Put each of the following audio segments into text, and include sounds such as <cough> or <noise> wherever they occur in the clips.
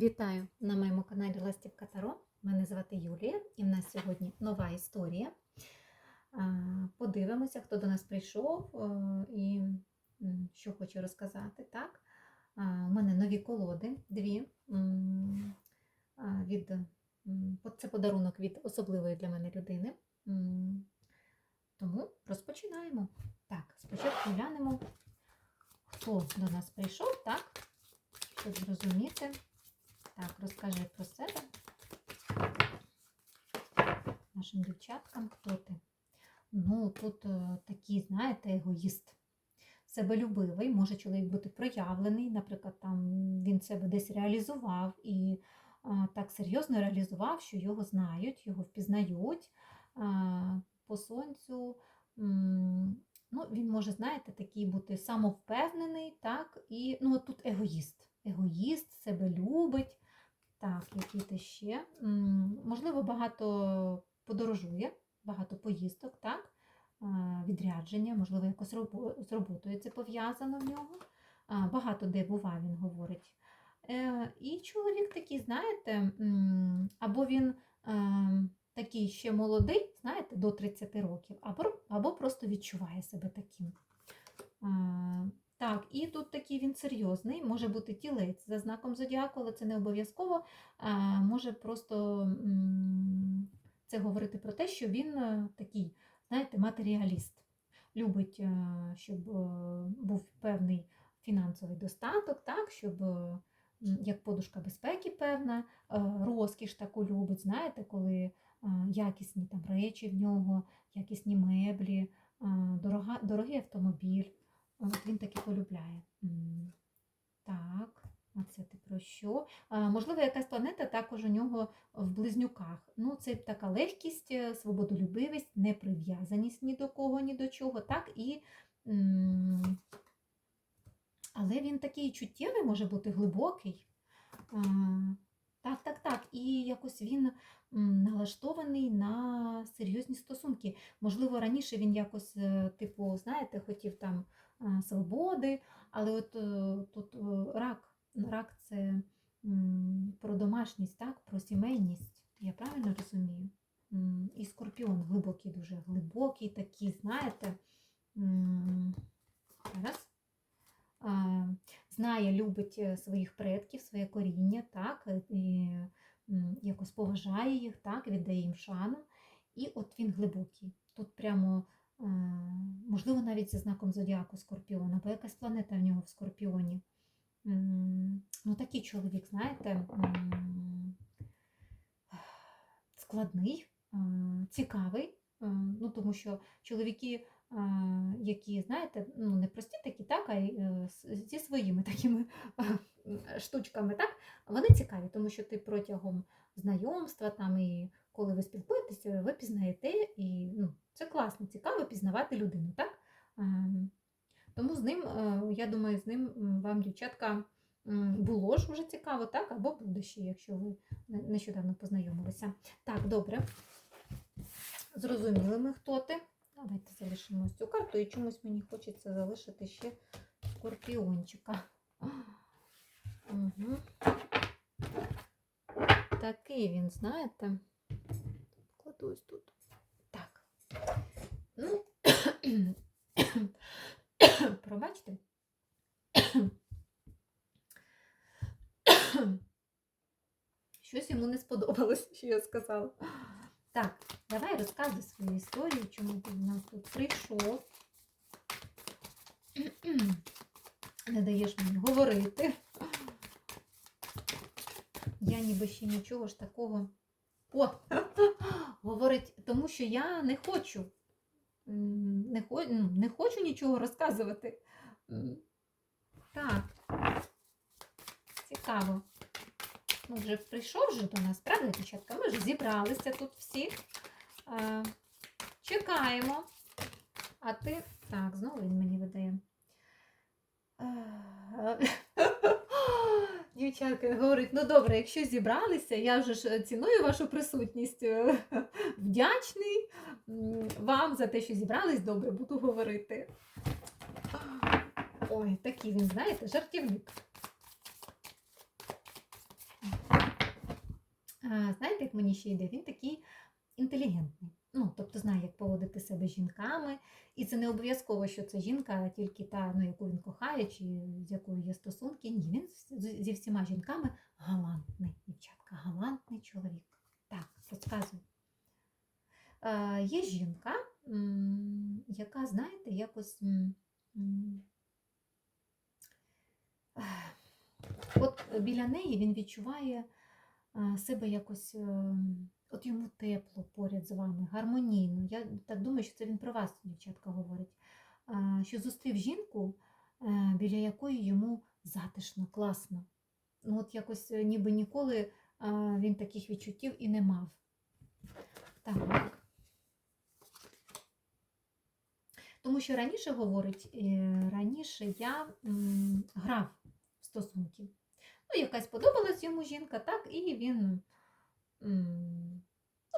Вітаю на моєму каналі Ластівка Таро. Мене звати Юлія, і в нас сьогодні нова історія. Подивимося, хто до нас прийшов е, і що хоче розказати. Так? У мене нові колоди, дві. Від, це подарунок від особливої для мене людини. Тому розпочинаємо. Так, спочатку глянемо, хто до нас прийшов, так? Щоб зрозуміти. Так, розкажи про себе. Нашим дівчаткам, хто ти? Ну, тут е, такий, знаєте, егоїст. Себелюбивий, може чоловік бути проявлений, наприклад, там він себе десь реалізував і е, так серйозно реалізував, що його знають, його впізнають е, по сонцю. Ну, він може, знаєте, такий бути самовпевнений, так, і ну, тут егоїст. Егоїст, себе любить. Так, які ти ще? Можливо, багато подорожує, багато поїздок, так? Відрядження, можливо, якось з роботою це пов'язано в нього. Багато де бува, він говорить. Е, І чоловік такий, знаєте, або він е, такий ще молодий, знаєте, до 30 років, або просто відчуває себе таким. Так, і тут такий він серйозний, може бути тілець за знаком зодіаку, але це не обов'язково. Може просто це говорити про те, що він е, такий, знаєте, матеріаліст. Любить, е, щоб е, був певний фінансовий достаток, так, щоб як подушка безпеки певна, розкіш таку любить, знаєте, коли якісні там речі в нього, якісні меблі, дорога, дорогий автомобіль. От він таки полюбляє. Так, а це ти про що? А, можливо, якась планета також у нього в близнюках. Ну, це така легкість, е, свободолюбивість, неприв'язаність ні до кого, ні до чого. Так, і, але він такий чуттєвий, може бути глибокий. Так, так, так. І якось він налаштований на серйозні стосунки. Можливо, раніше він якось, е, типу, знаєте, хотів там свободи, але от е, тут е, рак, рак це про домашність, так, про сімейність. Я правильно розумію? І скорпіон глибокий, дуже глибокий, такий, знаєте. м, Зараз. Знає, любить е, своїх предків, своє коріння, так, і якось поважає їх, так, віддає їм шану. І от він глибокий. Тут прямо, можливо, навіть за знаком зодіаку Скорпіона, або якась планета в нього в Скорпіоні. Ну, такий чоловік, знаєте, складний, е, цікавий. е, Ну, тому що чоловіки, е, які, знаєте, ну, не прості такі, так, а й е, зі своїми такими е, штучками, так, вони цікаві, тому що ти протягом знайомства там і коли ви спілкуєтеся, ви пізнаєте, і ну, це класно, цікаво пізнавати людину, так? Ем, Тому з ним, е, я думаю, з ним вам, дівчатка, було ж вже цікаво, так? Або буде ще, якщо ви нещодавно познайомилися. Так, добре. Зрозуміли ми, хто ти. Давайте залишимо цю карту і чомусь мені хочеться залишити ще скорпіончика. Угу. Такий він, знаєте. Кладу тут. <coughs> Пробачте. <coughs> Щось йому не сподобалось, що я сказала. Так, давай розказуй свою історію, чому ти в нас тут прийшов. <coughs> Не даєш мені говорити. Я ніби ще нічого ж такого. О! <laughs> Говорить, тому що я не хочу. Не, хо... ну, не хочу нічого розказувати. Так. Цікаво. Ну, вже прийшов вже до нас, правда, дівчатка? Ми вже зібралися тут всі. Чекаємо. А ти. Так, знову він мені видає. Дівчатка говорить, ну добре, якщо зібралися, я вже ж ціную вашу присутність. е, <laughs> Вдячний вам за те, що зібрались, добре, буду говорити. Ой, такий він, знаєте, жартівник. Знаєте, як мені ще йде? Він такий інтелігентний. Ну, тобто знає, як поводити себе з жінками. І це не обов'язково, що це жінка, тільки та, ну, яку він кохає, чи з якою є стосунки. Ні, він зі всіма жінками галантний, дівчатка, галантний чоловік. Так, розказую. Е, є жінка, яка, знаєте, якось. ех, От біля неї він відчуває е, себе якось, е, от йому тепло поряд з вами, гармонійно. Я так думаю, що це він про вас, дівчатка, говорить. Що зустрів жінку, е, біля якої йому затишно, класно. Ну, от якось е, ніби ніколи е, він таких відчуттів і не мав. Так. Тому що раніше говорить, раніше я грав в стосунки. Ну, якась подобалась йому жінка, так, і він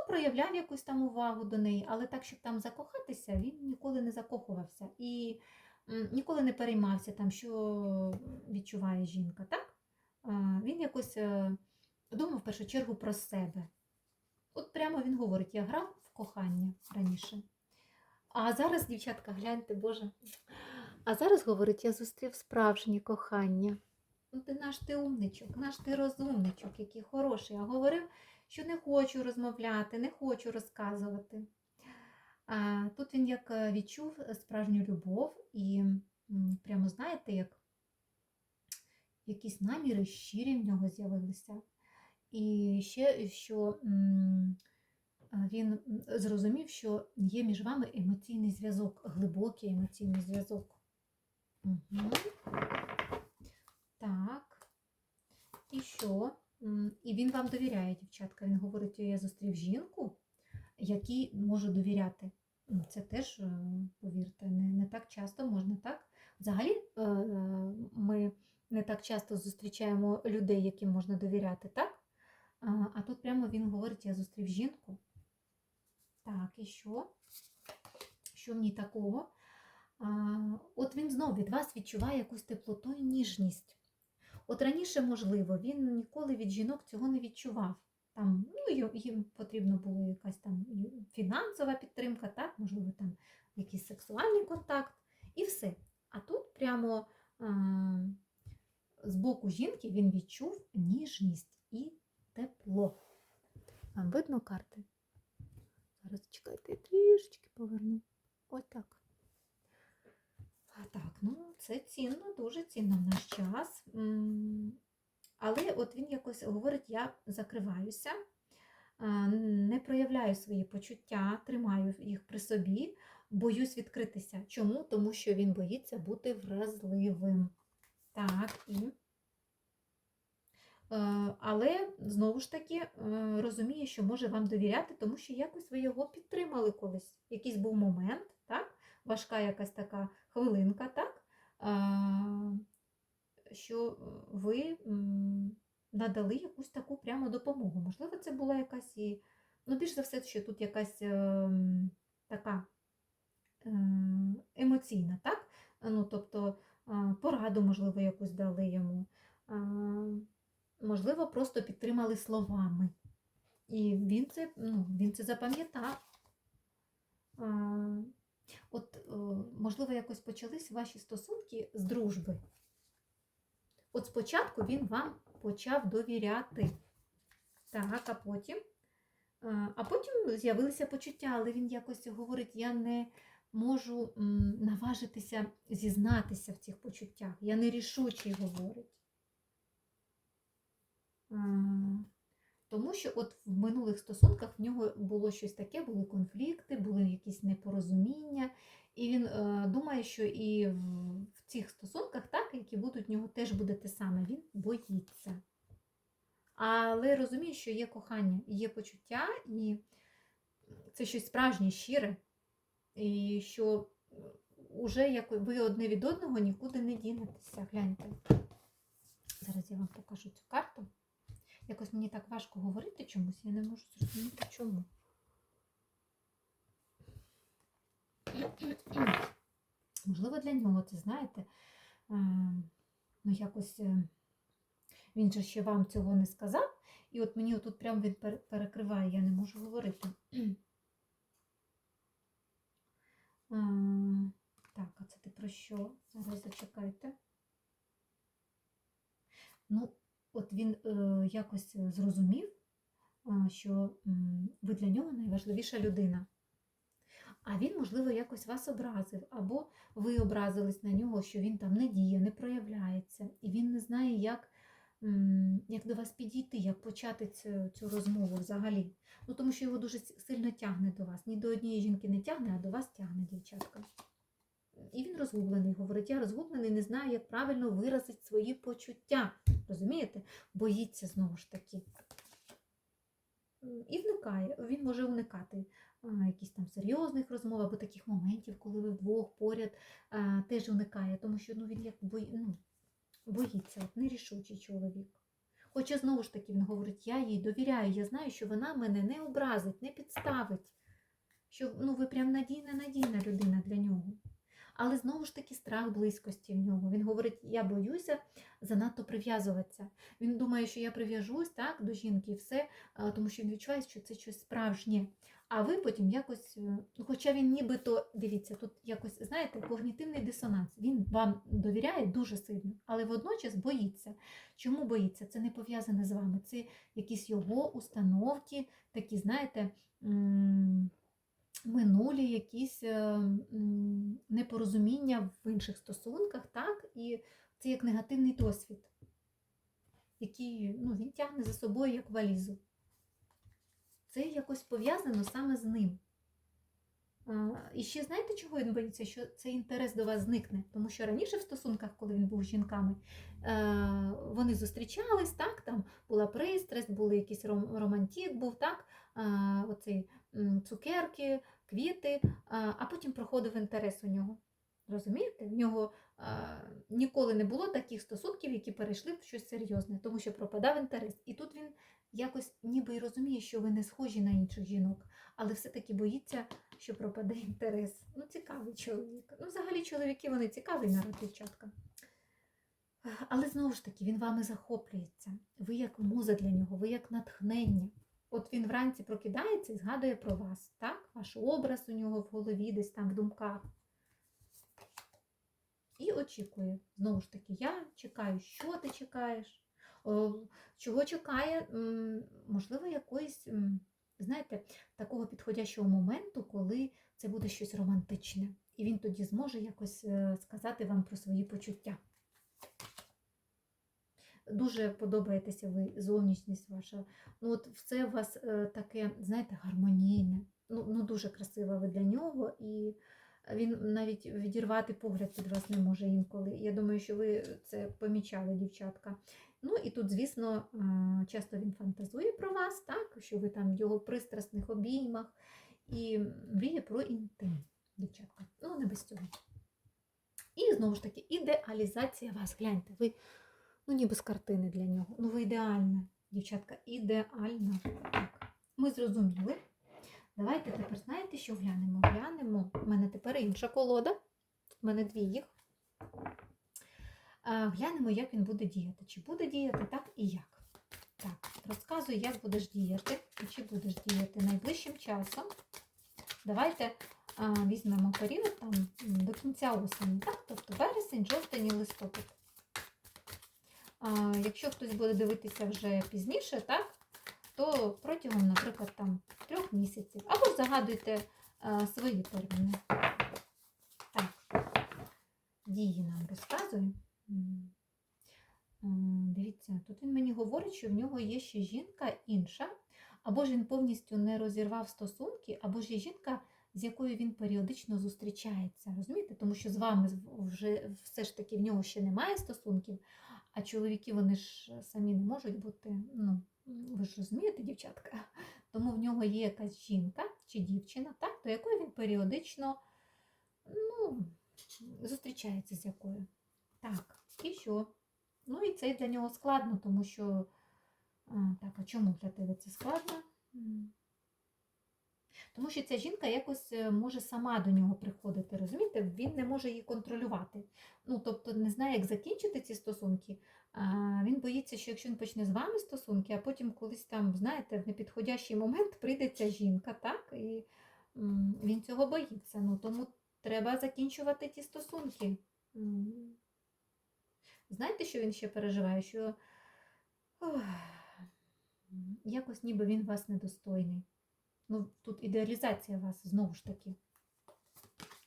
проявляв якусь там увагу до неї, але так, щоб там закохатися, він ніколи не закохувався і ніколи не переймався, там, що відчуває жінка. так? Він якось е, думав в першу чергу про себе. От прямо він говорить: я грав в кохання раніше. А зараз, дівчатка, гляньте, Боже. А зараз говорить, я зустрів справжнє кохання. Ну, ти наш ти умничок, наш ти розумничок, який хороший. А говорив, що не хочу розмовляти, не хочу розказувати. Тут він як е, відчув справжню любов і прямо знаєте, як якісь наміри щирі в нього з'явилися. І ще, що він зрозумів, що є між вами емоційний зв'язок, глибокий емоційний зв'язок. Угу. Так. І що? І він вам довіряє, дівчатка. Він говорить, що я зустрів жінку, якій можу довіряти. Це теж, е, повірте, не, не так часто можна так. Взагалі, е, е, ми не так часто зустрічаємо людей, яким можна довіряти, так? А, тут прямо він говорить, я зустрів жінку. Так, і що? Що в ній такого? От він знов від вас відчуває якусь теплоту і ніжність. От раніше, можливо, він ніколи від жінок цього не відчував. Там, ну, їм, потрібна була якась там фінансова підтримка, так, можливо, там якийсь сексуальний контакт і все. А тут прямо а, з боку жінки він відчув ніжність і тепло. Вам видно карти? Зараз чекайте, трішечки поверну. Ось так. Так, ну це цінно, дуже цінно в наш час. Але от він якось говорить: я закриваюся, не проявляю свої почуття, тримаю їх при собі, боюсь відкритися. Чому? Тому що він боїться бути вразливим. Так, і. Е, Але знову ж таки е, розуміє, що може вам довіряти, тому що якось ви його підтримали колись. Якийсь був момент? Важка якась така хвилинка, так? Що ви надали якусь таку прямо допомогу. Можливо, це була якась і. Ну, більш за все, що тут якась ем, така е, емоційна, так? Ну, тобто пораду, можливо, якусь дали йому. Можливо, просто підтримали словами. І він це, ну, він це запам'ятав. Можливо, якось почались ваші стосунки з дружби. От спочатку він вам почав довіряти. Так, а потім, а потім з'явилися почуття, але він якось говорить, я не можу наважитися зізнатися в цих почуттях. Я нерішучий говорить. Е, Тому що от в минулих стосунках в нього було щось таке, були конфлікти, були якісь непорозуміння. І він е, думає, що і в, в цих стосунках, так, які будуть в нього, теж буде те саме. Він боїться. Але розуміє, що є кохання, є почуття, і це щось справжнє, щире, і що вже як ви одне від одного нікуди не дінетеся. Гляньте. Зараз я вам покажу цю карту. Якось мені так важко говорити чомусь, я не можу зрозуміти чому. Можливо, для нього це, знаєте, е, ну якось е, він же ще вам цього не сказав, І от мені отут прям він перекриває, я не можу говорити. Так, а це ти про що? Зараз зачекайте. Ну, от він е, якось зрозумів, що ви для нього найважливіша людина. А він, можливо, якось вас образив, або ви образились на нього, що він там не діє, не проявляється, і він не знає, як, як до вас підійти, як почати цю, цю розмову взагалі. Ну, тому що його дуже сильно тягне до вас. Ні до однієї жінки не тягне, а до вас тягне, дівчатка. І він розгублений, говорить, я розгублений, не знаю, як правильно виразити свої почуття. Розумієте? Боїться знову ж таки. І вникає, він може уникати якісь там серйозних розмов або таких моментів, коли ви вдвох поряд теж уникає, тому що ну, він як бої, ну, боїться, от, нерішучий чоловік. Хоча знову ж таки він говорить, я їй довіряю, я знаю, що вона мене не образить, не підставить, що ну, ви прям надійна, надійна людина для нього. Але знову ж таки страх близькості в нього. Він говорить, я боюся занадто прив'язуватися. Він думає, що я прив'яжусь так, до жінки і все, тому що він відчуває, що це щось справжнє. А ви потім якось, е, ну, хоча він нібито, дивіться, тут якось, знаєте, когнітивний дисонанс. Він вам довіряє дуже сильно, але водночас боїться. Чому боїться? Це не пов'язане з вами. Це якісь його установки, такі, знаєте, минулі якісь е, непорозуміння в інших стосунках, так? І це як негативний досвід, який ну, він тягне за собою як валізу. Це якось пов'язано саме з ним. І ще знаєте, чого він боїться? Що цей інтерес до вас зникне. Тому що раніше в стосунках, коли він був з жінками, е, вони зустрічались, так, там була пристрасть, були якийсь ром- романтик, був так, м, цукерки, квіти, а, потім проходив інтерес у нього. Розумієте? В нього ніколи не було таких стосунків, які перейшли в щось серйозне, тому що пропадав інтерес. І тут він якось ніби й розуміє, що ви не схожі на інших жінок, але все-таки боїться, що пропаде інтерес. Ну, цікавий чоловік. Ну, взагалі, чоловіки вони цікавий народ, дівчатка. Але знову ж таки, він вами захоплюється. Ви як муза для нього, ви як натхнення. От він вранці прокидається і згадує про вас, так? Ваш образ у нього в голові, десь там в думках. І очікує. Знову ж таки, я чекаю, що ти чекаєш, чого чекає, можливо, якоїсь, знаєте, такого підходящого моменту, коли це буде щось романтичне. І він тоді зможе якось е, сказати вам про свої почуття. Дуже подобаєтеся ви, зовнішність ваша. Ну, от все у вас е, таке, знаєте, гармонійне. Ну, ну дуже красива ви для нього, і він навіть відірвати погляд від вас не може інколи. Я думаю, що ви це помічали, дівчатка. Ну і тут, звісно, е, часто він фантазує про вас, так, що ви там в його пристрасних обіймах і мріє про інтим, дівчатка. Ну, не без цього. І знову ж таки, ідеалізація вас. Гляньте, ви ну ніби з картини для нього. Ну, ви ідеальна, дівчатка, ідеальна. Так, ми зрозуміли. Давайте тепер, знаєте, що глянемо? Глянемо. У мене тепер інша колода. У мене дві їх. Глянемо, як він буде діяти. Чи буде діяти так і як. Так, розказуй, як будеш діяти, і чи будеш діяти найближчим часом. Давайте а, візьмемо період там, до кінця осені, так? тобто вересень, жовтень і листопад. Якщо хтось буде дивитися вже пізніше, так, то протягом, наприклад, там, трьох місяців. Або загадуйте свої терміни. Так, дії нам розказує. Дивіться, тут він мені говорить, що в нього є ще жінка інша, або ж він повністю не розірвав стосунки, або ж є жінка, з якою він періодично зустрічається. Розумієте? Тому що з вами вже все ж таки в нього ще немає стосунків, а чоловіки вони ж самі не можуть бути. Ну, ви ж розумієте, дівчатка? <laughs> Тому в нього є якась жінка чи дівчина, так, до якої він періодично ну, зустрічається з якою. Так, і що? Ну і це для нього складно, тому що. А, так, а чому для тебе це складно? Тому що ця жінка якось е, може сама до нього приходити, розумієте? Він не може її контролювати. Ну, тобто не знає, як закінчити ці стосунки. А він боїться, що якщо він почне з вами стосунки, а потім колись там, знаєте, в непідходящий момент прийде ця жінка, так? І він цього боїться. Ну, тому треба закінчувати ті стосунки. Знаєте, що він ще переживає? Що ох, якось ніби він вас недостойний. Ну, тут ідеалізація вас знову ж таки.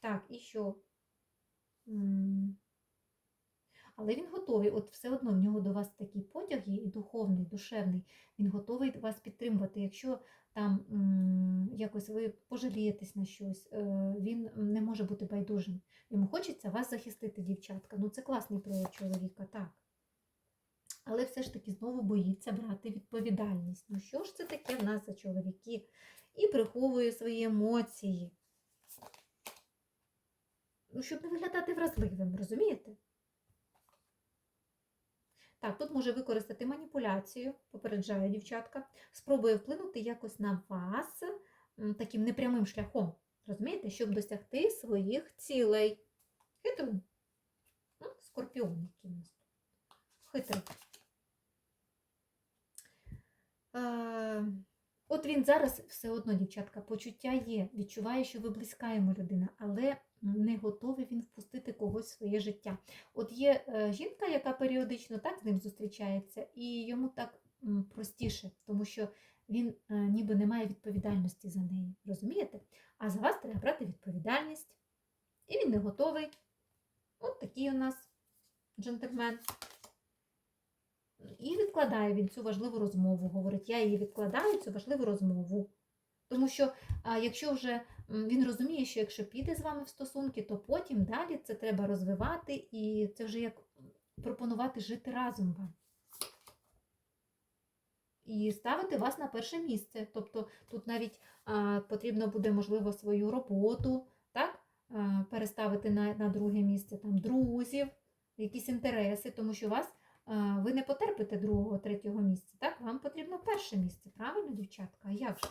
Так, і що? Але він готовий, от все одно в нього до вас такий потяг є і духовний, душевний. Він готовий вас підтримувати. Якщо там якось ви пожалієтесь на щось, е, він не може бути байдужим. Йому хочеться вас захистити, дівчатка. Ну, це класний прояв чоловіка, так. Але все ж таки знову боїться брати відповідальність. Ну що ж це таке в нас за чоловіки? І приховує свої емоції. Ну, щоб не виглядати вразливим, розумієте? Так, тут може використати маніпуляцію, попереджаю дівчатка, спробує вплинути якось на вас таким непрямим шляхом, розумієте, щоб досягти своїх цілей. Хитрун. Ну, скорпіон який у нас. Хитрий. Е, От він зараз все одно, дівчатка, почуття є, відчуває, що ви близька йому людина, але не готовий він впустити когось в своє життя. От є е, жінка, яка періодично так з ним зустрічається, і йому так м, простіше, тому що він е, ніби не має відповідальності за неї. Розумієте? А за вас треба брати відповідальність. І він не готовий. От такий у нас джентльмен. І відкладає він цю важливу розмову. Говорить, я її відкладаю, цю важливу розмову. Тому що якщо вже він розуміє, що якщо піде з вами в стосунки, то потім далі це треба розвивати, і це вже як пропонувати жити разом вам. І ставити вас на перше місце. Тобто тут навіть а, потрібно буде, можливо, свою роботу, так? А, переставити на, на друге місце, там, друзів, якісь інтереси, тому що вас ви не потерпите другого, третього місця. Так? Вам потрібно перше місце, правильно, дівчатка? А як же?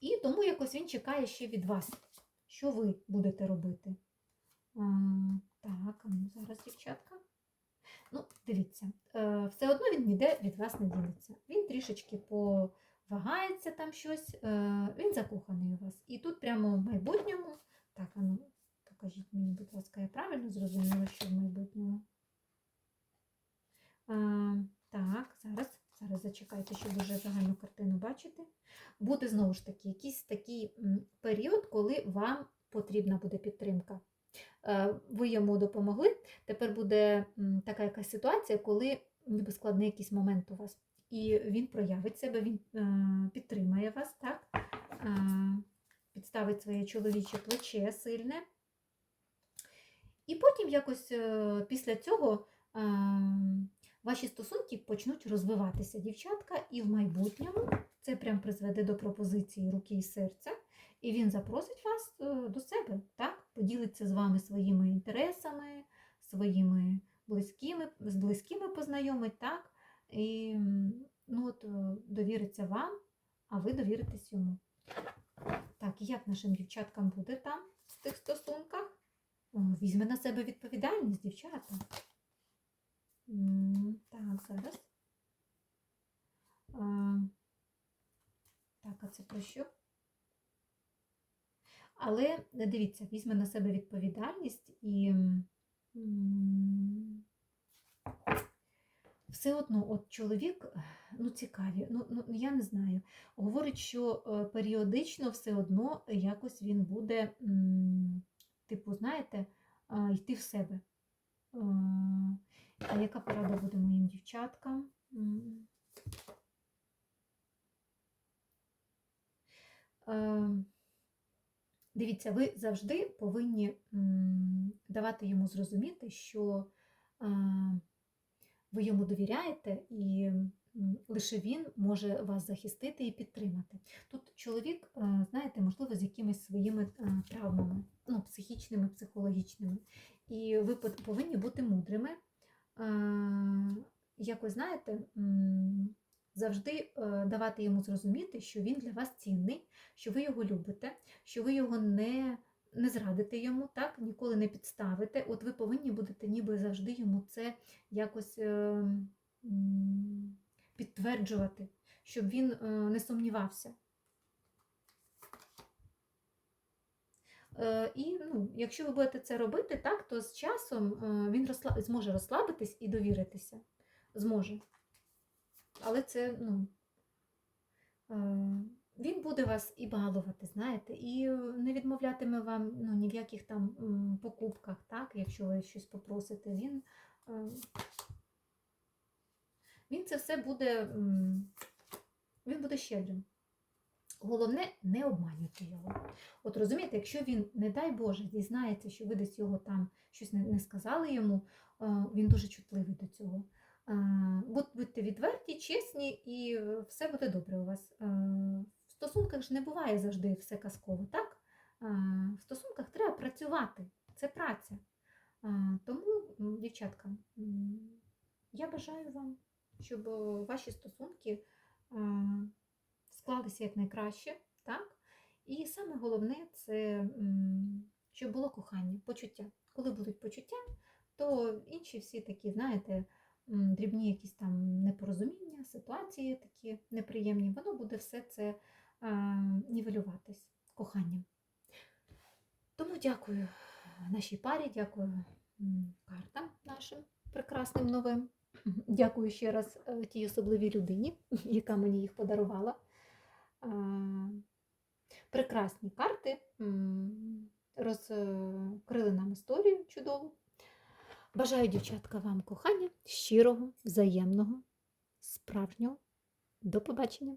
І тому якось він чекає ще від вас, що ви будете робити. А, так, ну зараз, дівчатка. Ну, дивіться, е, все одно він ніде від вас не дінеться. Він трішечки повагається там щось, е, він закоханий у вас. І тут прямо в майбутньому, так, а ну, покажіть мені, будь ласка, я правильно зрозуміла, що в майбутньому. А, так, зараз, зараз зачекайте, щоб вже загальну картину бачити. Буде знову ж таки якийсь такий період, коли вам потрібна буде підтримка. Е, Ви йому допомогли. Тепер буде така якась ситуація, коли ніби складний якийсь момент у вас. І він проявить себе, він е, підтримає вас, так? Е, підставить своє чоловіче плече сильне. І потім якось після цього е, ваші стосунки почнуть розвиватися, дівчатка, і в майбутньому це прям призведе до пропозиції руки і серця, і він запросить вас е, до себе, так? Поділиться з вами своїми інтересами, своїми близькими, з близькими познайомить, так? І ну, от, е, довіриться вам, а ви довіритесь йому. Так, і як нашим дівчаткам буде там в тих стосунках? Візьме на себе відповідальність, дівчата. Так, зараз. А, Так, а це про що? Але дивіться, візьме на себе відповідальність і все одно, от чоловік, ну цікаві, ну, ну я не знаю. Говорить, що е, періодично все одно якось він буде, типу, знаєте, йти в себе. А яка порада буде моїм дівчаткам? Е, Дивіться, ви завжди повинні давати йому зрозуміти, що е, ви йому довіряєте, і лише він може вас захистити і підтримати. Тут чоловік, е, знаєте, можливо, з якимись своїми травмами, ну, психічними, психологічними. І ви повинні бути мудрими. Е, Якось, знаєте, завжди е, давати йому зрозуміти, що він для вас цінний, що ви його любите, що ви його не, не зрадите йому, так, ніколи не підставите. От ви повинні будете ніби завжди йому це якось е, підтверджувати, щоб він не сумнівався. І ну, якщо ви будете це робити, так, то з часом е, він розсла... зможе розслабитись і довіритися. Зможе. Але це, ну, е, він буде вас і балувати, знаєте, і е, не відмовлятиме вам ну, ні в яких там покупках, так, якщо ви щось попросите, він, е, він це все буде, він буде щедрим. Головне, не обманюйте його. От розумієте, якщо він, не дай Боже, дізнається, що ви десь його там щось не, сказали йому, е, він дуже чутливий до цього. Е, Будьте відверті, чесні, і е, все буде добре у вас. В стосунках ж не буває завжди все казково, так? В стосунках треба працювати. Це праця. Тому, дівчатка, я бажаю вам, щоб ваші стосунки склалися якнайкраще, так? І саме головне це щоб було кохання, почуття. Коли будуть почуття, то інші всі такі, знаєте, дрібні якісь там непорозуміння, ситуації такі неприємні, воно буде все це нівелюватись коханням. Тому дякую нашій парі, дякую картам нашим прекрасним новим. Дякую ще раз е, тій особливій людині, <laughs> яка мені їх подарувала. Е, Прекрасні карти розкрили нам історію чудову. Бажаю, дівчатка, вам кохання, щирого, взаємного, справжнього. До побачення!